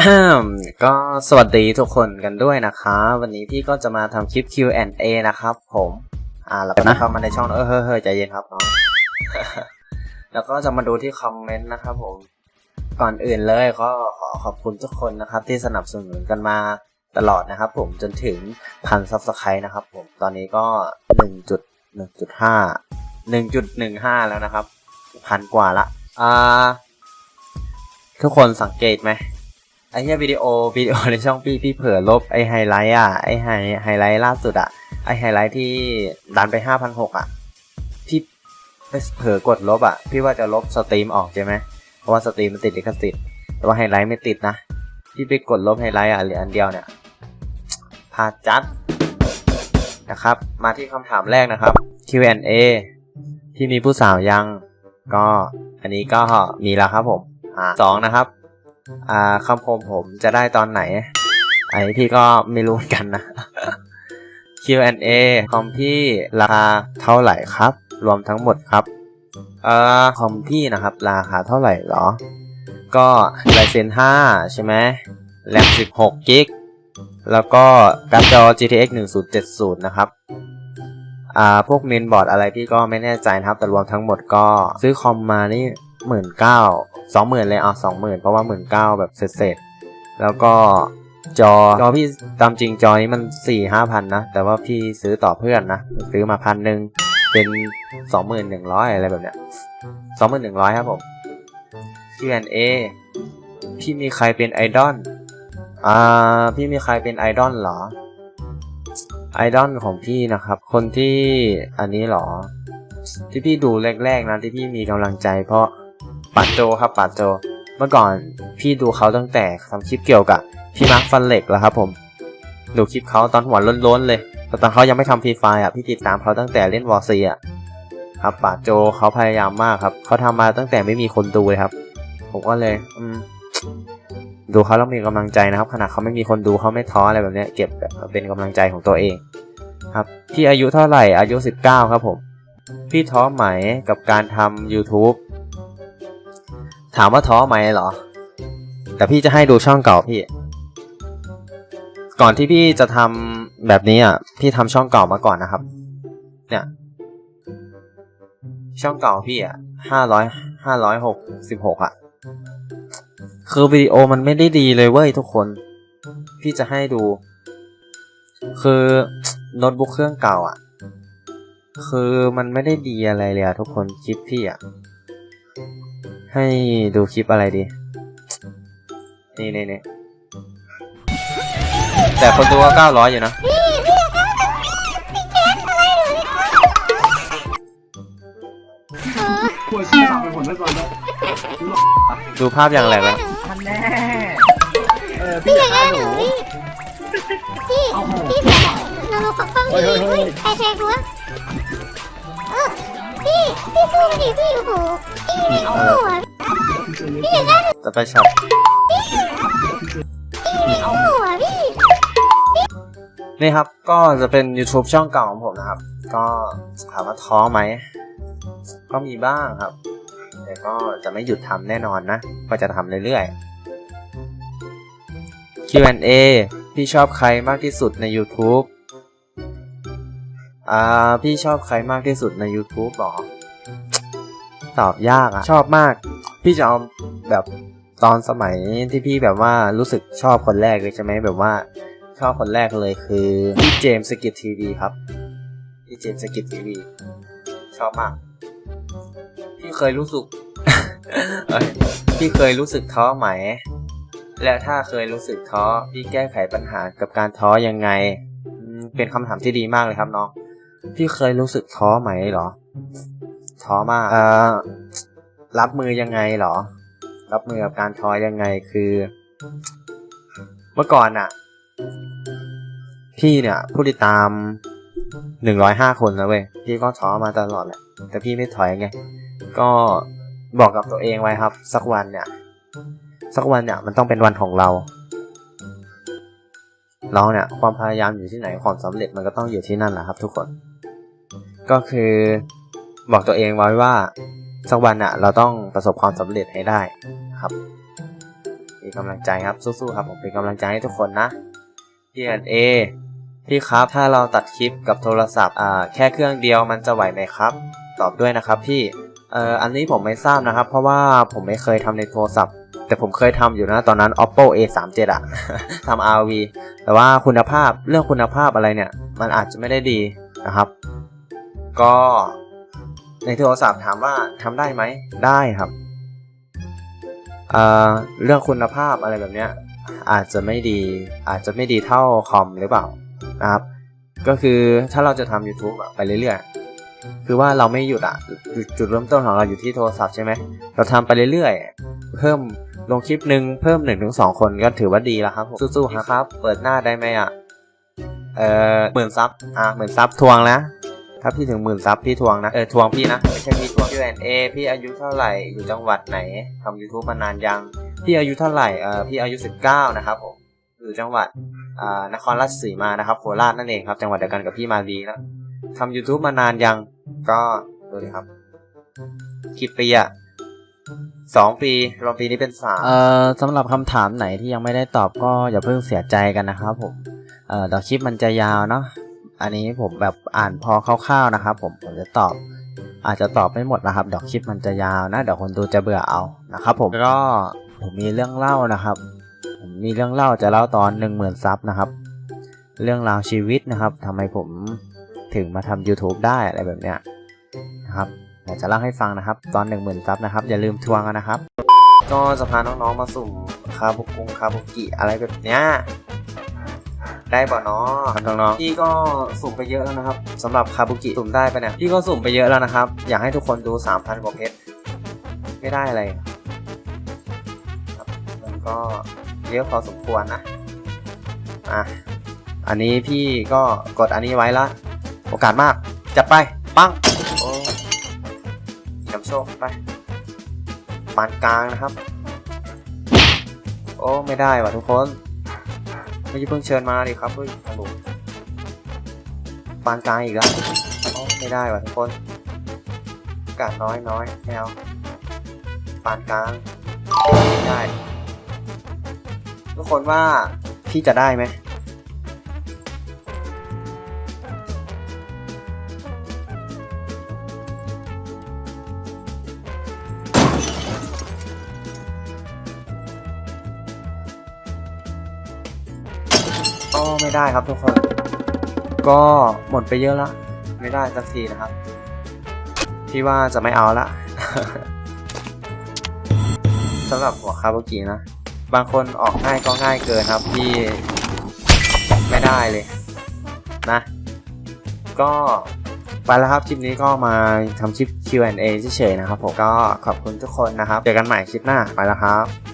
อ่มก็สวัสดีทุกคนกันด้วยนะคะ วันนี้พี่ก็จะมาทำคลิป Q&A นะครับผม อ่าแล้วก็เข้ามาในช่องเออเฮ้ยเฮ้ยใจเย็นครับน้องแล้วก็จะมาดูที่คอมเมนต์นะครับผม ก่อนอื่นเลยก็ขอขอบคุณทุกคนนะครับ ที่สนับสนุนกันมาตลอดนะครับผมจนถึงพันซับสไครต์นะครับผมตอนนี้ก็หนึ่งจุดหนึ่งจุดห้าหนึ่งจุดหนึ่งห้าแล้วนะครับ พันกว่าละอ่าทุกคนสังเกตไหม ไอ้เนี้ยวิดีโอวิดีโอในช่องพี่พี่เผื่อลบไอ้ไฮไลท์อะไอ้ไฮไฮไลท์ล่าสุดอะไอ้ไฮไลท์ที่ดันไปห้าพันหกอะพี่ไปเผื่อกดลบอะ พี่ว่าจะลบสตรีมออกใช่ไหมเพราะว่าสตรีมมันติดลิขสิทธิ์แต่ว่าไฮไลท์ไม่ติดนะพี่ไปกดลบไฮไลท์อะเหลืออันเดียวเนี่ยพลาดจัดนะครับ มาที่คำถามแรกนะครับ Q&A พี่มีผู้สาวยัง ก็อันนี้ก็มีแล้วครับผมอ่าสองนะครับ อ่าคำคมผมจะได้ตอนไหน ไอ้พี่ก็ไม่รู้กันนะ Q&A คอมพี่ราคาเท่าไหร่ครับ รวมทั้งหมดครับ เอ่อคอมพี่นะครับ ราคาเท่าไหร่หรอ ก็ไ y เซน5ใช่ไหมแรม16กิกแล้วก็การ์ดจอ GTX 1070 นะครับ อ่า พวกเมนบอร์ดอะไรพี่ก็ไม่แน่ใจนะครับ แต่รวมทั้งหมดก็ซื้อคอมมานี่ หมื่นเก้าสองหมื่นเลยอะสองหมื่นเพราะว่าหมื่นเก้าแบบเสร็จๆแล้วก็จอจอพี่ตามจริงจอนี้มันสี่ห้าพันนะ แต่ว่าพี่ซื้อต่อเพื่อนนะ ซื้อมาพันหนึ่งเป็นสองหมื่นหนึ่งร้อยอะไรแบบเนี้ยสองหมื่นหนึ่งร้อยครับผม Q&A พี่มีใครเป็นไอดอลอ่าพี่มีใครเป็นไอดอลเหรอไอดอลของพี่นะครับ คนที่อันนี้เหรอ ที่พี่ดูแรกๆนะที่พี่มีกำลังใจ เพราะ ปัดโจครับปัดโจ เมื่อก่อนพี่ดูเขาตั้งแต่ทำคลิปเกี่ยวกับพี่มาร์คฟันเหล็กแล้วครับผม ดูคลิปเขาตอนหัวล้นๆเลย แต่ตอนเขายังไม่ทำฟรีไฟอะพี่ติดตามเขาตั้งแต่เล่นวอร์ซีอะครับปัดโจเขาพยายามมากครับ เขาทำมาตั้งแต่ไม่มีคนดูเลยครับ ผมก็เลย อืม ดูเขาแล้วมีกำลังใจนะครับขนาดเขาไม่มีคนดูเขาไม่ท้ออะไรแบบนี้เก็บเป็นกำลังใจของตัวเอง ครับ พี่อายุเท่าไหร่อายุ 19 ครับผม พี่ท้อไหมกับการทำ YouTube ถามว่าท้อไหมเหรอ แต่พี่จะให้ดูช่องเก่าพี่ ก่อนที่พี่จะทำแบบนี้อะ พี่ทำช่องเก่ามาก่อนนะครับ เนี่ย ช่องเก่าพี่อะห้าร้อยห้าร้อยหกสิบหกอะ คือวิดีโอมันไม่ได้ดีเลยเว้ยทุกคน พี่จะให้ดู คือโน้ตบุ๊กเครื่องเก่าอะ คือมันไม่ได้ดีอะไรเลยอะทุกคนคลิปพี่อะ ให้ดูคลิปอะไรดี นี่นี่นี่แต่คนดูก็เก้าร้อยอยู่นะป่วยชี้ทำไปผลไว้ก่อนนะดูภาพอย่างแรกแล้วท่านแน่เออพี่อยากฆ่าหนูพี่เอาโหพี่เผื่อเราเราปักปังเฮ้ยเฮ้ยเฮ้ยใครแทงรั้ สู้มัดิพี่โอ้โหพี่มีหัวพี่อยากได้จะไปช็อปพี่มีหัวพี่นี่ครับก็จะเป็น YouTube ช่องเก่าของผมนะครับ ก็ถามว่าท้อไหม ก็มีบ้างครับ แต่ก็จะไม่หยุดทำแน่นอนนะ ก็จะทำเรื่อยๆ Q&A พี่ชอบใครมากที่สุดใน YouTube อ่า พี่ชอบใครมากที่สุดใน YouTube หรอ ตอบยากอะชอบมาก พี่จะเอาแบบตอนสมัยที่พี่แบบว่ารู้สึกชอบคนแรกเลยใช่ไหมแบบว่าชอบคนแรกเลยคือพี่เจมส์สกิททีวีครับพี่เจมส์สกิททีวีชอบมากพี่เคยรู้สึกเอ้ยพี่เคยรู้สึกท้อไหม และถ้าเคยรู้สึกท้อพี่แก้ไขปัญหากับการท้อยังไงอืมเป็นคำถามที่ดีมากเลยครับน้องพี่เคยรู้สึกท้อไหมเหรอ ท้อมากเอ่อรับมือยังไงเหรอ รับมือกับการท้อยังไงคือ เมื่อก่อนอะพี่เนี่ยผู้ติดตามหนึ่งร้อยห้าคนนะเว้ยพี่ก็ท้อมาตลอดแหละแต่พี่ไม่ถอยไง ก็บอกกับตัวเองไว้ครับ สักวันเนี่ย สักวันเนี่ยมันต้องเป็นวันของเรา เราเนี่ย ความพยายามอยู่ที่ไหนความสำเร็จมันก็ต้องอยู่ที่นั่นแหละครับ ทุกคน ก็คือ บอกตัวเองไว้ว่าสักวันอะเราต้องประสบความสำเร็จให้ได้ครับนเป็นกำลังใจครับสู้ๆครับผมเป็นกำลังใจให้ทุกคนนะ Q&A พี่ครับถ้าเราตัดคลิปกับโทรศัพท์อ่าแค่เครื่องเดียวมันจะไหวไหมครับ ตอบด้วยนะครับพี่เอ่ออันนี้ผมไม่ทราบนะครับ เพราะว่าผมไม่เคยทำในโทรศัพท์ แต่ผมเคยทำอยู่นะตอนนั้น oppo a 3 7อะทำ RV แต่ว่าคุณภาพเรื่องคุณภาพอะไรเนี่ย มันอาจจะไม่ได้ดีนะครับ ก็ ในโทรศัพท์ถามว่าทำได้ไหมได้ครับเเรื่องคุณภาพอะไรแบบเนี้ยอาจจะไม่ดีอาจจะไม่ดีเท่าคอมหรือเปล่านะครับ ก็คือถ้าเราจะทำ YouTube ไปเรื่อยๆ คือว่าเราไม่หยุดอะจุดเริ่มต้นของเราอยู่ที่โทรศัพท์ใช่ไหมเราทำไปเรื่อยๆ เพิ่มลงคลิปหนึ่งเพิ่มหนึ่งถึงสองคนก็ถือว่าดีแล้วครับสู้ๆนะครับ เปิดหน้าได้ไหมอะเออหมื่นซับอะหมื่นซับทวงนะ ถ้าพี่ถึงหมื่นซับพี่ทวงนะ เออทวงพี่นะ ไม่ใช่พี่ทวง Q&A พี่อายุเท่าไหร่ อยู่จังหวัดไหนทำ YouTube มานานยัง พี่อายุเท่าไหร่ เออพี่อายุ 19 นะครับผม อยู่จังหวัด อ่านครราชสีมานะครับ โคราชนั่นเองครับ จังหวัดเดียวกันกับพี่มาลีแล้วทำ YouTube มานานยัง ก็ดูดิครับกี่ปีอะสองปีรวมปีนี้เป็นสามเอ่อสำหรับคำถามไหนที่ยังไม่ได้ตอบก็อย่าเพิ่งเสียใจกันนะครับผม เอ่อเดี๋ยวคลิปมันจะยาวเนาะ อันนี้ผมแบบอ่านพอคร่าวๆนะครับ ผมผมจะตอบ อาจจะตอบไม่หมดนะครับเดี๋ยวคลิปมันจะยาวนะเดี๋ยวคนดูจะเบื่อเอานะครับ ผมก็ผมมีเรื่องเล่านะครับ ผมมีเรื่องเล่าจะเล่าตอนหนึ่งหมื่นซับนะครับ เรื่องราวชีวิตนะครับทำไมผมถึงมาทำ YouTube ได้อะไรแบบเนี้ยนะครับเดี๋ยวจะเล่าให้ฟังนะครับ ตอนหนึ่งหมื่นซับนะครับ อย่าลืมทวงกันนะครับ ก็จะพาน้องๆมาสุ่มคาบุกุงคาบุกิอะไรแบบเนี้ย ได้ป่ะเนาะครับน้องๆพี่ก็สุ่มไปเยอะแล้วนะครับสำหรับคาบุกิสุ่มได้ปะเนี่ยพี่ก็สุ่มไปเยอะแล้วนะครับ อยากให้ทุกคนดู 3,000กว่าเพชรไม่ได้อะไรครับมันก็เยอะพอสมควรนะอะอันนี้พี่ก็กดอันนี้ไว้ละ โอกาสมากจัดไปปังโอ้นำโชคไปปานกลางนะครับ โอ้ไม่ได้ว่ะทุกคน ไม่ใช่เพิ่งเชิญมาเลยครับเฮ้ยฮัลโหลปานกลางอีกแล้วไม่ได้ว่ะทุกคนโอกาสน้อยน้อยแนวปานกลางไม่ได้ ทุกคนว่าพี่จะได้ไหม ก็ไม่ได้ครับทุกคน ก็หมดไปเยอะละ ไม่ได้สักทีนะครับ พี่ว่าจะไม่เอาละสำหรับหัวคาบุกินะ บางคนออกง่ายก็ง่ายเกินครับพี่ไม่ได้เลยนะ ก็ไปแล้วครับคลิปนี้ก็มาทำคลิป Q&A เฉยๆนะครับผมก็ขอบคุณทุกคนนะครับ เจอกันใหม่คลิปหน้าไปแล้วครับ